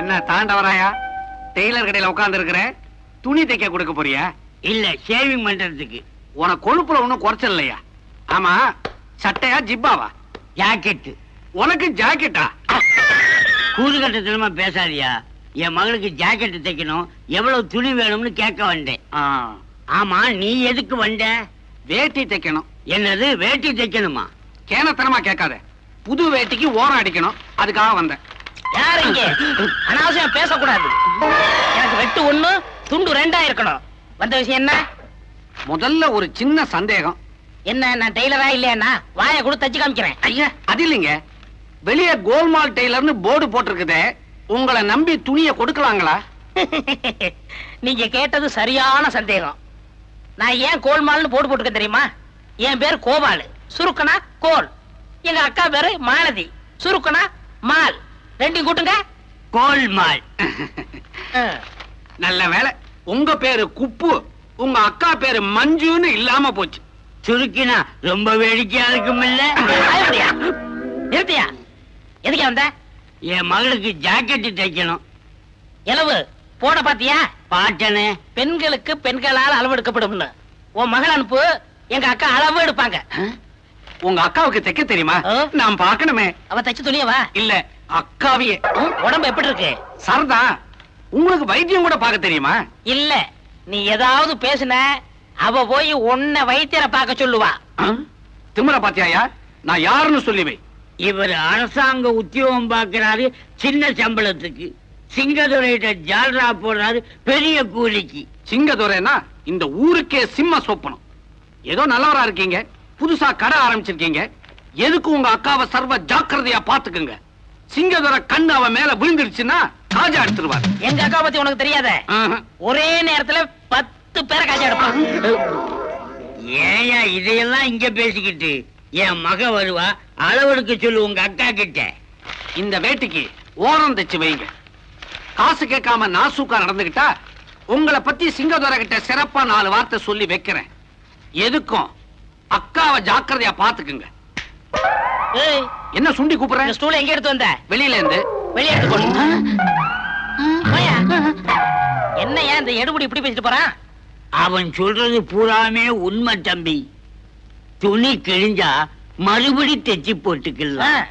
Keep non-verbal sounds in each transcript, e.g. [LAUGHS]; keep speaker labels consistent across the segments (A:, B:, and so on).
A: என்ன தாண்டவராயா? டெய்லர் கடையில உட்கார்ந்து இருக்கிற துணி தைக்க கொடுக்க போறியா?
B: இல்ல ஷேவிங் பண்றதுக்கு.
A: உனக்கு கொழுப்புல ஒண்ணும் குறைச்சல் இல்லையா? ஆமா சட்டையா ஜிப்பாவா?
B: ஜாக்கெட்
A: உனக்கு ஜாக்கெட்டா
B: கூறுகட்டத்தனமா பேசாதியா? என் மகளுக்கு ஜாக்கெட் தைக்கணும். எவ்வளவு துணி வேணும்னு கேட்க வந்தேன். ஆமா நீ எதுக்கு வந்த?
A: வேட்டி தைக்கணும்.
B: என்னது? வேட்டி தைக்கணுமா?
A: கேனத்தனமா கேட்காத. புது வேட்டிக்கு ஓரம் அடிக்கணும். அதுக்காக வந்தேன்.
C: யார் இங்க? அனாவசியம் பேசக்கூடாது. எனக்கு வெட்டு ஒண்ணு துண்டு ரெண்டா இருக்கணும். வந்த விஷயம் என்ன?
A: முதல்ல ஒரு சின்ன சந்தேகம்.
C: என்ன நான் டெய்லரா இல்லையாண்ணா? வாயை கூட தச்சு காமிக்கிறேன்.
A: ஐயா அது இல்லைங்க. வெளியே கோல்மால் டெய்லர்னு போர்டு போட்டிருக்குதே. உங்களை நம்பி துணியை கொடுக்கலாங்களா? [LAUGHS]
C: நீங்க கேட்டது சரியான சந்தேகம். நான் ஏன் கோல்மால்னு போட்டு போட்டுக்க தெரியுமா? என் பேர் கோபாலு. சுருக்கனா கோல். எங்க அக்கா பேரு மாலதி. சுருக்கனா மால். ரெண்டையும் கூட்டுங்க.
B: கோல்மால்.
C: ஆ.
A: நல்ல வேலை உங்க பேரு குப்பு உங்க அக்கா பேரு மஞ்சுன்னு இல்லாம போச்சு.
B: சுருக்கினா ரொம்ப வேடிக்கையா இருக்கும் இல்ல? [LAUGHS]
C: நிறுத்தியா? எதுக்கு வந்த?
B: என் மகளுக்கு ஜாக்கெட் தைக்கணும்.
C: எலவு? போட பாத்தியா?
B: பாட்டனே.
C: பெண்களுக்கு பெண்களால் அளவு எடுக்கப்படும்னு உன் மகள் அனுப்பு எங்க அக்கா அளவு எடுப்பாங்க.
A: உங்க அக்காவுக்கு தைக்க தெரியுமா? நான் பார்க்கணுமே.
C: அவ தச்சு துணியவா?
A: இல்ல அக்காவியே.
C: உடம்பு எப்படி இருக்கு?
A: சரதா உங்களுக்கு வைத்தியம் கூட பார்க்க தெரியுமா?
C: இல்ல நீ ஏதாவது பேசுன அவ போய் உன்னை வைத்தியரை பார்க்க சொல்லுவா.
A: ஆ? திமிர பாத்தியாயா நான் யாருன்னு சொல்லி வை
B: இவர் அரசாங்க உத்தியோகம் பார்க்கிறாரு சின்ன சம்பளத்துக்கு. சிங்கதுரையிட்ட ஜால்ரா போடுறாரு பெரிய கூலிக்கு.
A: சிங்கதுரைனா இந்த ஊருக்கே சிம்ம சொப்பனம். ஏதோ நல்லவரா இருக்கீங்க புதுசா கடை ஆரம்பிச்சிருக்கீங்க எதுக்கு உங்க அக்காவை சர்வ ஜாக்கிரதையா பாத்துக்குங்க சிங்கதுரை கண்ணு அவ மேல விழுந்துருச்சுன்னா காஜா எடுத்துருவாரு.
C: எங்க அக்கா பத்தி உனக்கு தெரியாத?
A: ஆஹா.
C: ஒரே நேரத்துல பத்து பேரை காய்ச்சி எடுப்பான்.
B: ஏயா இதையெல்லாம் இங்க பேசிக்கிட்டு என் மக வருவா அளவெடுக்க சொல்லு உங்க அக்கா கிட்ட.
A: இந்த வேட்டிக்கு ஓரம் தைச்சு வைங்க. காசு கேட்காம நாசூக்கா நடந்துகிட்டா உங்களை பத்தி சிங்கதுரை கிட்ட சிறப்பா நாலு வார்த்தை சொல்லி வைக்கிறேன். எதுக்கும்? அக்காவை ஜாக்கிரதையா பாத்துக்குங்க.
C: ஏய்,
A: என்ன சுண்டி கூப்பிடுறேன்
C: இந்த ஸ்டூல் எங்க எடுத்து வந்த?
A: வெளியில இருந்து.
C: வெளியே எடுத்து போயா. என்ன ஏன் இந்த எடுபடி இப்படி பேசிட்டு போறான்
B: அவன் சொல்றது பூராமே உண்மை தம்பி. துணி கிழிஞ்சா மறுபடி தைச்சு. போட்டுக்கலாம்.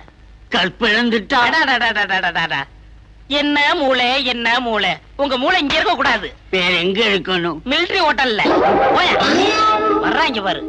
B: கற்பிழந்துட்டா
C: அடாடாடாடாடாடாடா. என்ன மூளை என்ன மூளை? உங்க மூளை இங்க இருக்க கூடாது
B: வேற எங்க இருக்கணும்?
C: மிலிட்டரி ஹோட்டல்ல வர்றாங்க பாரு.